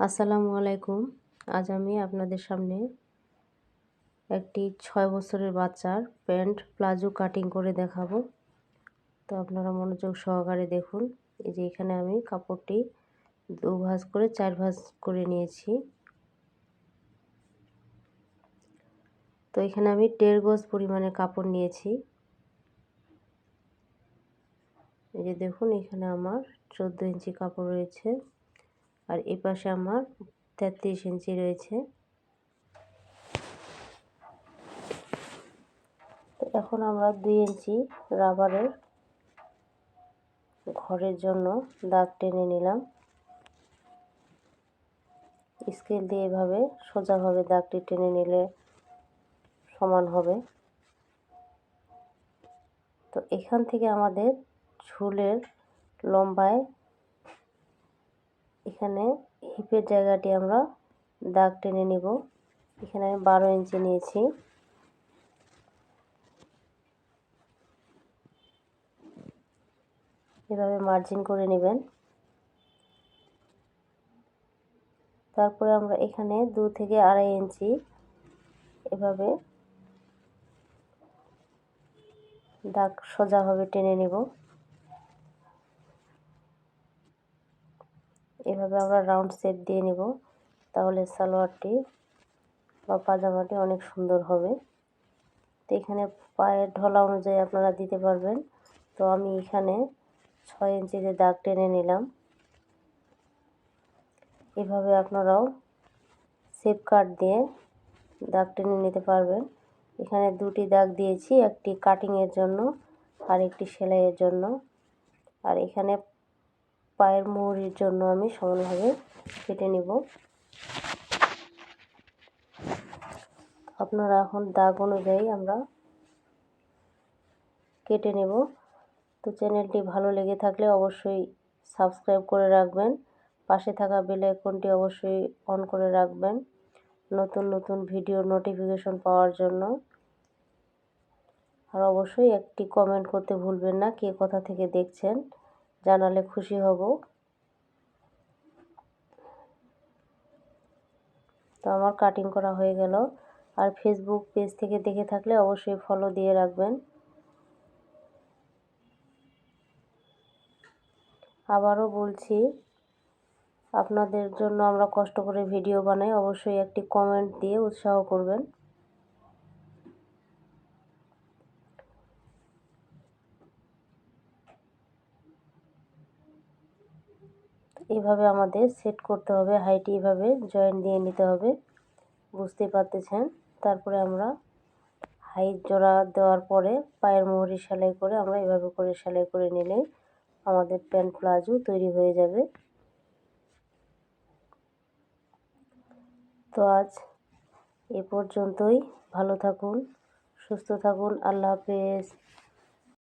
আসসালামু আলাইকুম। আজ আমি আপনাদের সামনে একটি ছয় বছরের বাচ্চার প্যান্ট প্লাজো কাটিং করে দেখাবো। তো আপনারা মনোযোগ সহকারে দেখুন। এই যে এখানে আমি কাপড়টি দু ভাঁজ করে, চার ভাঁজ করে নিয়েছি। তো এখানে আমি দেড় গজ পরিমাণে কাপড় নিয়েছি। এই যে দেখুন, এখানে আমার চোদ্দ ইঞ্চি কাপড় রয়েছে। আর এই পাশে আমার তেত্রিশ ইঞ্চি রয়েছে। তো এখন আমরা দুই ইঞ্চি রাবারের ঘরের জন্য দাগ টেনে নিলাম। স্কেল দিয়ে এভাবে সোজাভাবে দাগটি টেনে নিলে সমান হবে। তো এখান থেকে আমাদের ঝুলের লম্বায় এখানে হিপের জায়গাটি আমরা দাগ টেনে নেব। এখানে আমি বারো ইঞ্চি নিয়েছি। এভাবে মার্জিন করে নেবেন। তারপরে আমরা এখানে দু থেকে আড়াই ইঞ্চি এভাবে দাগ সোজাভাবে টেনে নেব। এভাবে আমরা রাউন্ড শেপ দিয়ে নেব। তাহলে সালোয়ারটি বা পাজামাটি অনেক সুন্দর হবে। তো এখানে পায়ের ঢলা অনুযায়ী আপনারা দিতে পারবেন। তো আমি এখানে ছয় ইঞ্চিতে দাগ টেনে নিলাম। এভাবে আপনারাও শেপ কাট দিয়ে দাগ টেনে নিতে পারবেন। এখানে দুটি দাগ দিয়েছি, একটি কাটিংয়ের জন্য আর একটি সেলাইয়ের জন্য। আর এখানে পায়ের মুহুরির জন্য আমি সমানভাবে কেটে নিব। আপনারা এখন দাগ অনুযায়ী আমরা কেটে নেব। তো চ্যানেলটি ভালো লেগে থাকলে অবশ্যই সাবস্ক্রাইব করে রাখবেন। পাশে থাকা বেল আইকনটি অবশ্যই অন করে রাখবেন। নতুন নতুন ভিডিও নোটিফিকেশন পাওয়ার জন্য। আর অবশ্যই একটি কমেন্ট করতে ভুলবেন না কে কোথা থেকে দেখছেন। জানালে খুশি হব। তো আমার কাটিং করা হয়ে গেল। আর ফেসবুক পেজ থেকে দেখে থাকলে অবশ্যই ফলো দিয়ে রাখবেন। আবারও বলছি, আপনাদের জন্য আমরা কষ্ট করে ভিডিও বানাই। অবশ্যই একটি কমেন্ট দিয়ে উৎসাহ করবেন। এভাবে আমাদের সেট করতে হবে হাইটি এভাবে জয়েন্ট দিয়ে নিতে হবে। বুঝতে পারতেছেন? তারপরে আমরা হাইট জোড়া দেওয়ার পরে পায়ের মোহরি সেলাই করে আমরা এভাবে করে সেলাই করে নিলে আমাদের প্যান্ট প্লাজো তৈরি হয়ে যাবে। তো আজ এ পর্যন্তই। ভালো থাকুন, সুস্থ থাকুন। আল্লাহ হাফেজ।